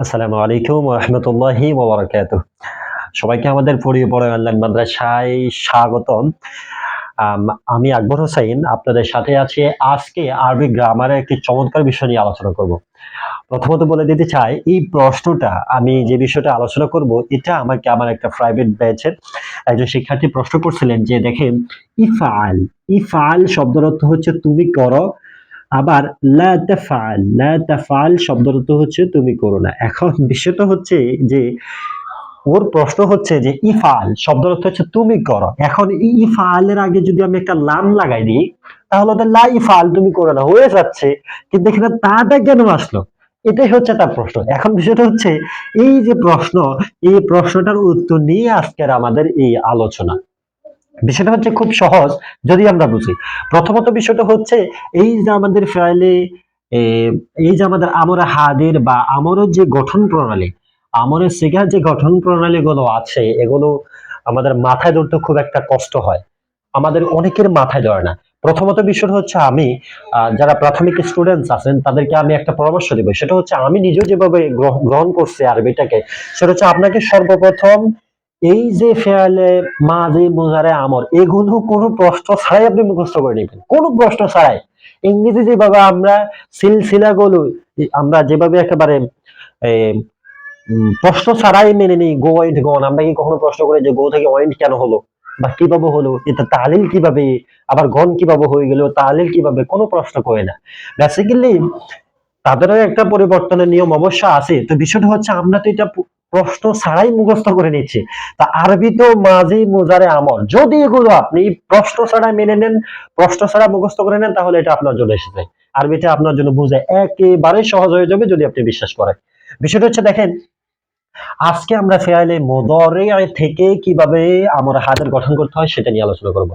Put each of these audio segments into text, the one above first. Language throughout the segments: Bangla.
আসসালামু আলাইকুম ওবরাকাত সবাইকে আমাদের বড় অনলাইন মাদ্রাসায় স্বাগতম। আমি আকবর হোসেন আপনাদের সাথে আছি আজকে আরবি গ্রামারের একটি চমৎকার বিষয় নিয়ে আলোচনা করব। প্রথমত বলে দিতে চাই, এই প্রশ্নটা আমি যে বিষয়টা আলোচনা করব, এটা আমাকে আমার একটা প্রাইভেট ব্যাচের একজন শিক্ষার্থী প্রশ্ন করছিলেন যে দেখেন, ইফআল ইফআল শব্দের অর্থ হচ্ছে তুমি করো আবার লা তাফআল লা তাফআল শব্দের হচ্ছে তুমি করো না। এখন বিষয়টা হচ্ছে যে, ওর প্রশ্ন হচ্ছে যে ইফাল শব্দের অর্থ হচ্ছে তুমি করো। এখন ইফালের আগে যদি আমি একটা লাম লাগাই দিই, তাহলে ওটা লা ইফাল তুমি করো না, হয়ে যাচ্ছে। কিন্তু এখানে তাটা কেন আসলো? এটাই হচ্ছে তার প্রশ্ন। এখন বিষয়টা হচ্ছে, এই যে প্রশ্ন, এই প্রশ্নটার উত্তর নিয়ে আজকের আমাদের এই আলোচনা। বিষয়টা হচ্ছে খুব সহজ, যদি আমরা বুঝি। প্রথমত বিষয়টা হচ্ছে, এই যে আমাদের ফেয়ালে এই যে আমাদের আমরা হাদের বা আমরের যে গঠন প্রণালী আমরের শেখার যে গঠন প্রণালী গুলো আছে, এগুলো আমাদের মাথায় ধরতে খুব একটা কষ্ট হয়। আমাদের অনেকের মাথায় ধরে না। প্রথমত বিষয়টা হচ্ছে আমি যারা প্রাথমিক স্টুডেন্টস আছেন, তাদেরকে আমি একটা পরামর্শ দিব। সেটা হচ্ছে, আমি নিজেও যেভাবে গ্রহ- গ্রহণ করছি আরবিটাকে, সেটা হচ্ছে আপনাকে সর্বপ্রথম এই যে ফেয়ালে মাঝে মোজারে আমর, এগুলো কোনো প্রশ্ন ছাড়াই আপনি মুখস্থ করে নেবেন। কোনো প্রশ্ন ছাড়াই। ইংরেজি যেভাবে আমরা সিলসিলা গুলো আমরা যেভাবে একেবারে প্রশ্ন ছাড়াই মেনে নিই গো ওয়েন্ট গন আমরা কি কখনো প্রশ্ন করে যে গো থেকে ওয়েন্ট কেন হলো? বা কীভাবে হলো? এটা তালিল কীভাবে? আবার গন কীভাবে হয়ে গেল? তালিল কীভাবে? কোনো প্রশ্ন করে না। বেসিক্যালি তাদেরও একটা পরিবর্তনের নিয়ম অবশ্য আছে। তো বিষয়টা হচ্ছে, আমরা তো এটা প্রশ্ন ছাড়াই মুখস্থ করে নিচ্ছে। তা আরবি তো মাঝি মোজারে আমল। যদি এগুলো আপনি প্রশ্ন ছাড়া মেনে নেন, প্রশ্ন ছাড়া মুখস্থ করে নেন, তাহলে এটা আপনার জন্য এসে যায় আরবিটা আপনার জন্য বুঝে একেবারে সহজ হয়ে যাবে যদি আপনি বিশ্বাস করেন। বিষয়টা হচ্ছে, দেখেন, আজকে আমরা ফেয়ালে মোদরে থেকে কীভাবে আমরা হাতের গঠন করতে হয় সেটা নিয়ে আলোচনা করব।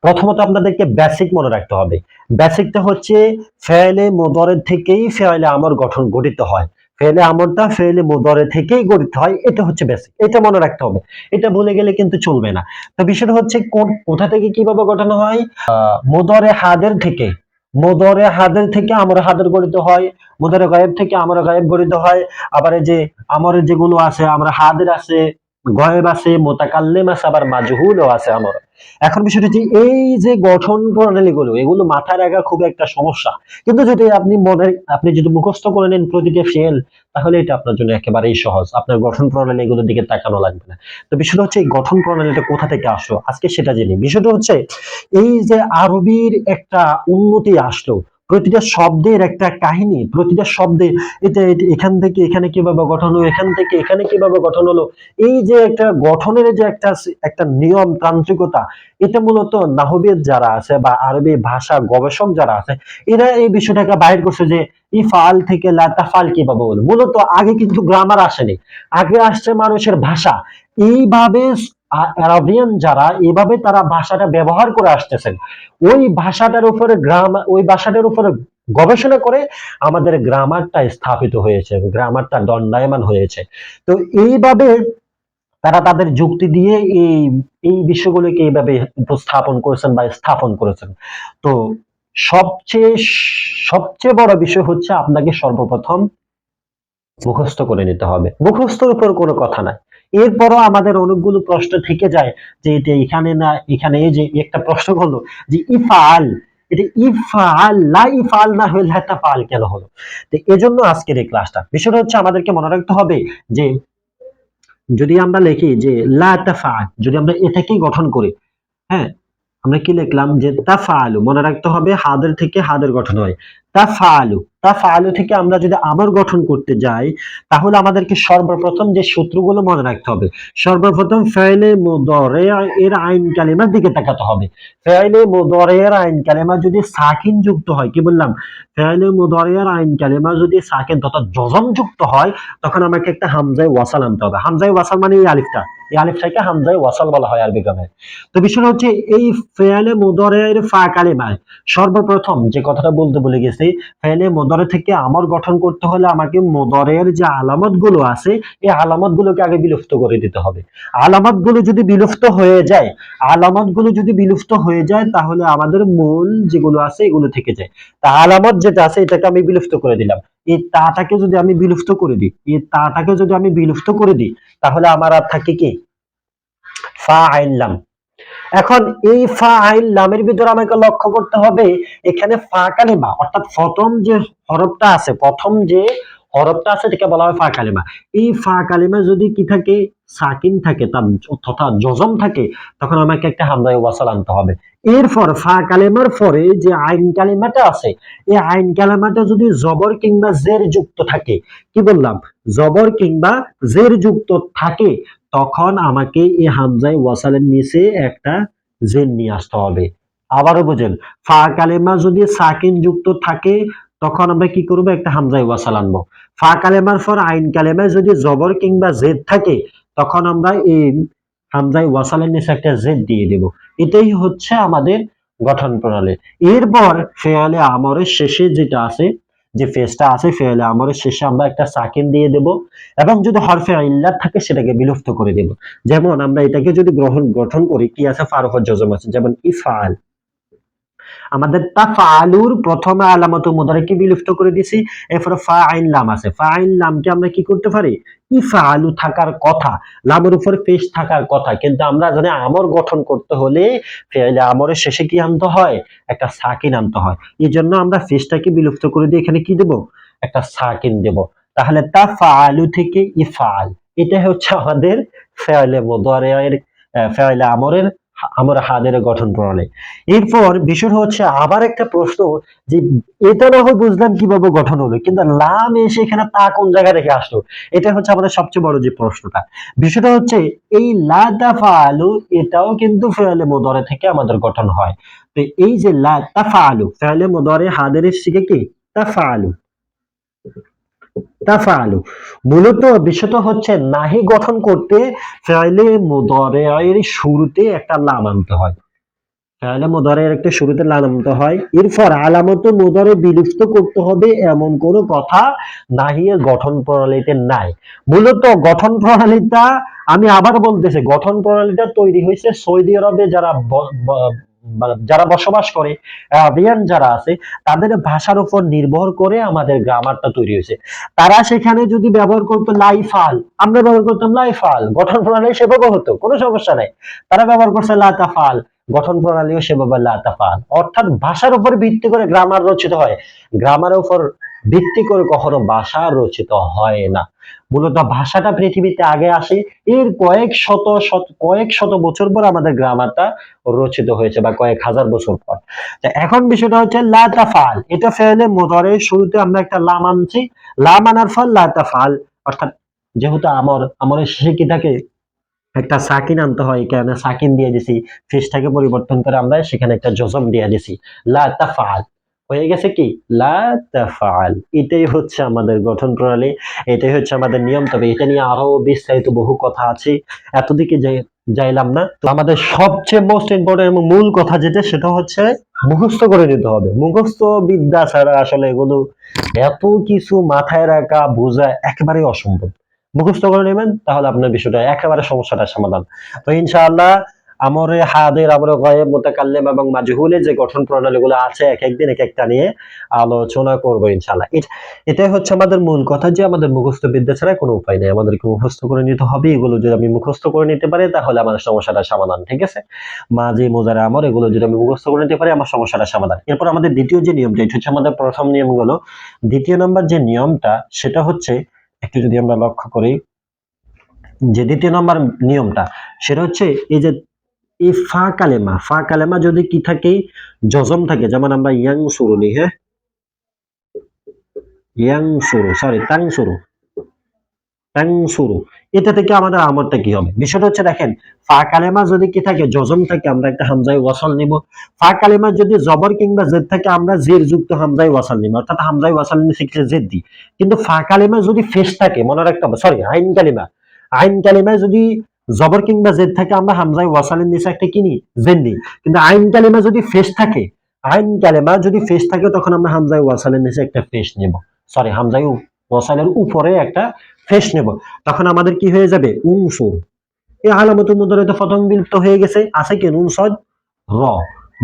প্রথমত আপনাদেরকে বেসিক মনে রাখতে হবে। বেসিকটা হচ্ছে ফেয়ালে মোদরের থেকেই ফেয়ালে আমর গঠন গঠিত হয়। ফেলে আমলটা, ফেলে মোদরে থেকেই গঠিত হয়, এটা হচ্ছে বেসিক এটা মনে রাখতে হবে। এটা ভুলে গেলে কিন্তু চলবে না। তো বিষয়টা হচ্ছে কোন, কোথা থেকে কীভাবে গঠন হয়? মোদরে হাদের থেকে, মোদরে হাদের থেকে আমার হাদের গঠিত হয়, মোদরে গায়েব থেকে আমার গায়েব গঠিত হয়। আবার এই যে আমার যেগুলো আছে, আমার হাদের আছে গয়েব আছে, মোতাকাল্লেম আছে, আবার মাজহুলও আছে আমার। এখন বিষয়টা হচ্ছে এই যে গঠন প্রণালী গুলো এগুলো মাথায় রাখা খুব একটা সমস্যা। কিন্তু যদি আপনি মনে আপনি যদি মুখস্থ করে নেন প্রতিটা ফেল, তাহলে এটা আপনার জন্য একেবারেই সহজ। আপনার গঠন প্রণালী এগুলোর দিকে তাকানো লাগবে না। তো বিষয়টা হচ্ছে এই গঠন প্রণালীটা কোথা থেকে আসলো? আজকে সেটা জেনে। বিষয়টা হচ্ছে এই যে আরবির একটা উন্নতি আসলো প্রতিটা শব্দের একটা কাহিনী, প্রতিটা শব্দে এটা এখান থেকে এখানে কীভাবে গঠন হলো, এখান থেকে এখানে কীভাবে গঠন হলো, এই যে একটা গঠনের যে একটা একটা নিয়ম তান্ত্রিকতা, এটা মূলত নাহবিয়ত যারা আছে বা আরবি ভাষা গবেষক যারা আছে, এরা এই বিষয়টাকে বাইর করছে যে ইফাল থেকে লাতাফাল কীভাবে হলো। মূলত আগে কিন্তু গ্রামার আসেনি, আগে আসছে মানুষের ভাষা। এইভাবে আরবিয়ান যারা এইভাবে তারা ভাষাটা ব্যবহার করে আসতেছেন। ওই ভাষাটার উপরে গ্রাম, ওই ভাষাটার উপরে গবেষণা করে আমাদের গ্রামারটা স্থাপিত হয়েছে, গ্রামারটা দণ্ডায়মান হয়েছে। তো এইভাবে তারা তাদের যুক্তি দিয়ে এই এই বিষয়গুলোকে এইভাবে উপস্থাপন করেছেন বা স্থাপন করেছেন। তো সবচেয়ে সবচেয়ে বড় বিষয় হচ্ছে আপনাকে সর্বপ্রথম মুখস্থ করে নিতে হবে। মুখস্থর উপর কোনো কথা নাই। এরপরও আমাদের অনেকগুলো প্রশ্ন থেকে যায় যে এটা এখানে না, এখানে এই যে একটা প্রশ্ন হলো যে ইফাল, এটা ইফাল লা ইফাল না ফাল কেন হলো? তো এজন্য আজকের এই ক্লাসটা। বিষয়টা হচ্ছে আমাদেরকে মনে রাখতে হবে যে যদি আমরা লিখি যে লা তাফাল, যদি আমরা এটাকেই গঠন করি হ্যাঁ আমরা কি লিখলাম যে তাফালু, মনে রাখতে হবে হাদের থেকে হাদের গঠন হয়। তাফালু তাফালু থেকে আমরা যদি আমর গঠন করতে যাই, তাহলে আমাদেরকে সর্বপ্রথম যে সূত্রগুলো মনে রাখতে হবে, সর্বপ্রথম ফেলে মুদরে এর আইন কালিমার দিকে তাকাতে হবে। ফেলে মুদরে এর আইন কালিমা যদি সাকিন যুক্ত হয়, কি বললাম? ফেলে মুদরে এর আইন কালিমা যদি সাকিন তথা জজম যুক্ত হয়, তখন আমাকে একটা হামজায় ওয়াসাল আনতে হবে। হামজায় ওয়াসাল মানে এই আলিফটা। এই আলিফটাকে হামজায় ওয়াসাল বলা হয় আরবি গ্রামে তো বিষয়টা হচ্ছে, এই ফেলে মুদরের ফা কালিমায় সর্বপ্রথম যে কথাটা বলতে ভুলে গেছি, ফেলে মুদরে থেকে আমর গঠন করতে হলে আমাকে মুদরের যে আলামতগুলো আছে, এই আলামত গুলোকে আগে বিলুপ্ত করে দিতে হবে। আলামতগুলো যদি বিলুপ্ত হয়ে যায় আলামতগুলো যদি বিলুপ্ত হয়ে যায়, তাহলে আমাদের মূল যেগুলো আছে, এগুলো থেকে যায়। তা আলামত যেটা আছে, এটাকে আমি বিলুপ্ত করে দিলাম। এই তাটাকে যদি আমি বিলুপ্ত করে দিই, এই তাটাকে যদি আমি বিলুপ্ত করে দিই, তাহলে আমার আর থাকে কি? ফা আইন লাম। এখন এই ফা আইন লামের ভিতরে আমাকে লক্ষ্য করতে হবে, এখানে ফা কালিমা অর্থাৎ প্রথম যে হরফটা আছে, প্রথম যে হরফটা আছে এটাকে বলা হয় ফা কালিমা এই ফা কালিমা যদি কি থাকে? সাকিন থাকে, তার তথা জজম থাকে, তখন আমাকে একটা হামদায় ওয়াসাল আনতে হবে। এরপর ফা কালেমার পরে যে আইন কালিমাটা আছে, এই আইন কালিমাটা যদি জবর কিংবা জের যুক্ত থাকে, কি বললাম? জবর কিংবা জের যুক্ত থাকে, তখন আমাকে এই হামজায় ওয়াসালের নিচে একটা জের নিয়ে আসতে হবে। আবারও বুঝেন ফা কালেমা যদি সাকিন যুক্ত থাকে তখন আমরা কি করব? একটা হামজায় ওয়াসাল আনব। ফা কালেমার পর আইন কালেমায় যদি জবর কিংবা জেদ থাকে, তখন আমরা এই হামজায় ওয়াসালের নিচে একটা জেদ দিয়ে দেব। এটাই হচ্ছে আমাদের গঠন প্রণালী। এরপর ফেয়ালে আমরের শেষে যেটা আছে, যে ফেসটা আছে, ফেয়ালে আমরের শেষে আমরা একটা সাকিন দিয়ে দেব এবং যদি হরফে ইল্লাত থাকে, সেটাকে বিলুপ্ত করে দেব। যেমন আমরা এটাকে যদি গ্রহণ, গঠন করি, কি আছে? ফারুফর জজম আছে। যেমন ইফাল আমাদের তাফালুর প্রথমে আলামত মুদারিকে বিলুপ্ত করে দিছি, এরপরে ফা আইন লাম আছে। ফা আইন লামকে আমরা কি করতে পারি? ইফালু থাকার কথা, লামের উপর পেশ থাকার কথা। কিন্তু আমরা জানি আমর গঠন করতে হলে ফেলে আমরের শেষে কি আনতে হয়? একটা সাকিন আনতে হয়। এই জন্য আমরা ফেসটাকে বিলুপ্ত করে দিয়ে এখানে কি দেব? একটা সাকিন দেব। তাহলে তা ফালু থেকে ইফাল এটা হচ্ছে আমাদের ফেলে মোদারের ফেলে আমরের আমর হাদের গঠন প্রণালী। এরপর বিষয় হচ্ছে আবার একটা প্রশ্ন যে এটা না হয় বুঝলাম কীভাবে গঠন হলো কিন্তু লাম এসে এখানে তা কোন জায়গা রেখে আসলো? এটা হচ্ছে আমাদের সবচেয়ে বড় যে প্রশ্নটা। বিষয়টা হচ্ছে এই লা তাফালু এটাও কিন্তু ফেলে মোদরে থেকে আমাদের গঠন হয়। তো এই যে লা তাফালু ফেলে মোদরে হাদের শিখে কি? তাফালু মূলত বিষয়টা হচ্ছে, নাহি গঠন করতে ফেলে শুরুতে একটা লাম আনতে হয়। ফেলে একটা শুরুতে লাম আনতে হয়। এরপর আলামত মুদরে বিলুপ্ত করতে হবে এমন কোনো কথা নাহিয়ে গঠন প্রণালীতে নাই। মূলত গঠন প্রণালীটা, আমি আবার বলতেছি, গঠন প্রণালীটা তৈরি হয়েছে সৌদি আরবে, যারা যারা বসবাস করে আরবিয়ান যারা আছে, তাদের ভাষার উপর নির্ভর করে আমাদের গ্রামারটা তৈরি হয়েছে। তারা সেখানে যদি ব্যবহার করতো লাইফাল, আমরা ব্যবহার করতাম লাইফাল, গঠন প্রণালী সেভাবে হতো, কোনো সমস্যা নাই। তারা ব্যবহার করছে লাতাফাল, গঠন প্রণালীও সেভাবে লাতাফাল। অর্থাৎ ভাষার উপর ভিত্তি করে গ্রামার রচিত হয়। গ্রামারের উপর ভিত্তি করে কখনো ভাষা রচিত হয় না। মূলত ভাষাটা পৃথিবীতে আগে আসে। এর কয়েক শত শত, কয়েক শত বছর পর আমাদের গ্রামারটা রচিত হয়েছে বা কয়েক হাজার বছর পর। এখন বিষয়টা হচ্ছে লাতাফাল এটা ফেলে মোদরের শুরুতে আমরা একটা লাম আনছি। লাম আনার ফল লাতাফাল অর্থাৎ যেহেতু আমর, আমরের শেষে কি থাকে একটা সাকিন আনতে হয় এখানে সাকিন দিয়ে দিছি। ফেসটাকে পরিবর্তন করে আমরা সেখানে একটা জজম দিয়ে দিছি। লা তাফাল হয়ে গেছে কি? লা এটাই হচ্ছে আমাদের গঠন প্রণালী, এটাই হচ্ছে আমাদের নিয়ম। তবে এটা নিয়ে আরও বিস্তারিত বহু কথা আছে। এতদিকে যাই, যাইলাম না। তো আমাদের সবচেয়ে মোস্ট ইম্পর্টেন্ট এবং মূল কথা যেটা, সেটা হচ্ছে মুখস্থ করে নিতে হবে। মুখস্থ বিদ্যা ছাড়া আসলে এগুলো এত কিছু মাথায় রাখা, বোঝা একেবারেই অসম্ভব। মুখস্থ করে নেবেন, তাহলে আপনার বিষয়টা একেবারে সমস্যাটা সমাধান। তো ইনশাআল্লাহ আমরে হাদের আমরে গয়েব মোতাকাল্লিম এবং মাজহুলে যে গঠন প্রণালীগুলো আছে এক একদিন এক একটা নিয়ে আলোচনা করব ইনশাআল্লাহ। এটাই হচ্ছে আমাদের মূল কথা যে আমাদের মুখস্থ বিদ্যা ছাড়া কোনো উপায় নেই। আমাদেরকে মুখস্থ করে নিতে হবে। এগুলো যদি আমি মুখস্থ করে নিতে পারি, তাহলে আমার সমস্যাটা সমাধান, ঠিক আছে? মাঝে মোজারে আমর এগুলো যদি আমি মুখস্থ করে নিতে পারি, আমার সমস্যাটা সমাধান। এরপর আমাদের দ্বিতীয় যে নিয়মটা এটা হচ্ছে আমাদের প্রথম নিয়মগুলো, দ্বিতীয় নম্বর যে নিয়মটা, সেটা হচ্ছে, একটু যদি আমরা লক্ষ্য করি, যে দ্বিতীয় নম্বর নিয়মটা, সেটা হচ্ছে এই যে এই ফা কালেমা ফা কালেমা যদি কি থাকে জজম থাকে, যেমন আমরা ইয়াং শুরু নি হ্যাঁ? ইয়াং শুরু সরি তাং শুরু তাং শুরু এটা থেকে আমাদের আমরটা কি হবে? বিষয়টা হচ্ছে দেখেন, ফা কালেমা যদি কি থাকে, জজম থাকে, আমরা একটা হামজায় ওয়াসাল নিব। ফা কালেমা যদি জবর কিংবা জেদ থাকে, আমরা জের যুক্ত হামজায় ওয়াসাল নিব। অর্থাৎ হামজায় ওয়াসাল নিয়ে শিখছে জেদ দিই। কিন্তু ফা কালেমা যদি ফেস থাকে, মনে রাখতে হবে সরি আইন কালিমা। আইন কালিমায় যদি জবর কিংবা জেদ থাকে, আমরা হামজায় ওয়াসালের নিচে একটা কিনি, জেদ দিই কিন্তু আইন কালিমা যদি ফেস থাকে, আইন কালেমা যদি ফেস থাকে, তখন আমরা হামজায় ওয়াসালের নিচে একটা ফেস নেব। সরি হামজায় ওয়াসালের উপরে একটা ফেস নেব। তখন আমাদের কি হয়ে যাবে? উনসুর। এই আলামতুল তো প্রথম বিলুপ্ত হয়ে গেছে। আছে কি নুন সদ র।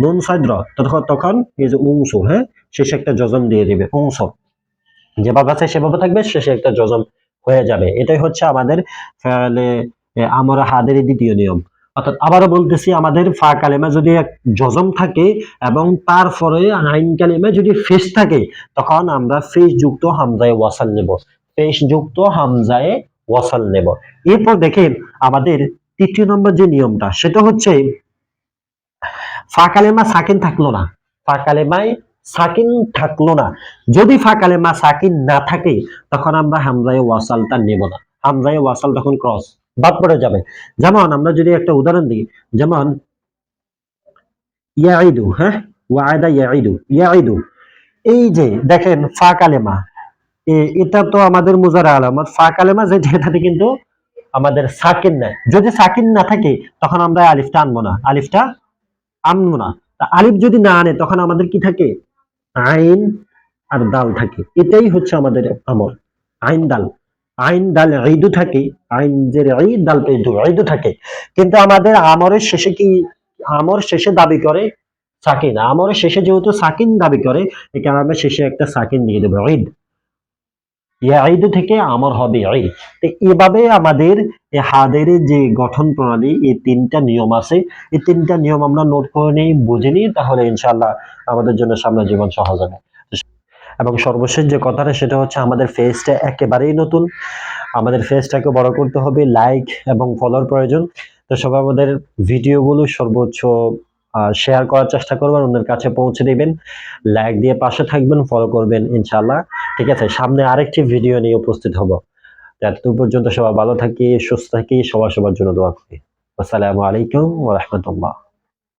নুন সদ র। তখন তখন এই যে উংসুর হ্যাঁ? শেষে একটা জজম দিয়ে দিবে উংসর যেভাবে আছে সেভাবে থাকবে, শেষে একটা জজম হয়ে যাবে। এটাই হচ্ছে আমাদের, ফেলে আমরা হাদের দ্বিতীয় নিয়ম। অর্থাৎ আবারও বলতেছি, আমাদের ফা কালেমা যদি এক জজম থাকে এবং তারপরে আইন কালেমা যদি ফেস থাকে, তখন আমরা ফেস যুক্ত হামজায় ওয়াসাল নেব। ফেস যুক্ত হামজায় ওয়াসাল নেব। এরপর দেখেন, আমাদের তৃতীয় নম্বর যে নিয়মটা, সেটা হচ্ছে, ফা কালেমা সাকিন থাকল না। ফা কালেমায় সাকিন থাকল না। যদি ফা কালেমা সাকিন না থাকে, তখন আমরা হামজায় ওয়াসালটা নেব না। হামজায় ওয়াসাল তখন ক্রস বাদ পড়ে যাবে। যেমন আমরা যদি একটা উদাহরণ দিই, যেমন ইয়াইদু হ্যাঁ? ওয়াইদা ইয়াইদু ইয়াইদু এই যে দেখেন, ফা কালেমা। এটা তো আমাদের মুজারা আলামত ফা কালেমা যেটা এটাতে কিন্তু আমাদের সাকিন নাই যদি সাকিন না থাকে, তখন আমরা আলিফটা আনব না। আলিফটা আনব না। তা আলিফ যদি না আনে, তখন আমাদের কি থাকে? আইন আর দাল থাকে। এটাই হচ্ছে আমাদের আমল। আইন, দাল। আইন দাল ঈদু থাকে, আইন যে ঈদ, দাল পেদু ঈদু থাকে। কিন্তু আমাদের আমরের শেষে কি, আমর শেষে দাবি করে সাকিন। আমরের শেষে যেহেতু সাকিন দাবি করে, এই কারণে শেষে একটা সাকিন দিয়ে দেবো, ঈদ। ইয়া ঈদ থেকে আমর হবে ঈদ। তো এভাবে আমাদের এই হাদের যে গঠন প্রণালী, এই তিনটা নিয়ম আছে। এই তিনটা নিয়ম আমরা নোট করে নিই, বুঝে নিই, তাহলে ইনশাল্লাহ আমাদের জন্য সামনে জীবন সহজ হবে। এবং সর্বশেষ যে কথাটা সেটা হচ্ছে আমাদের ফেসটা একেবারেই নতুন। আমাদের ফেসটাকে বড় করতে হবে লাইক এবং ফলোর প্রয়োজন। তো সবাই আমাদের ভিডিওগুলো সর্বোচ্চ শেয়ার করার চেষ্টা করবেন, অন্যের কাছে পৌঁছে দিবেন। লাইক দিয়ে পাশে থাকবেন ফলো করবেন ইনশাল্লাহ ঠিক আছে, সামনে আরেকটি ভিডিও নিয়ে উপস্থিত হব। এতদূর পর্যন্ত সবাই ভালো থাকি, সুস্থ থাকি, সবার সবার জন্য দোয়া করি। আসসালামু আলাইকুম রাহমাতুল্লাহ।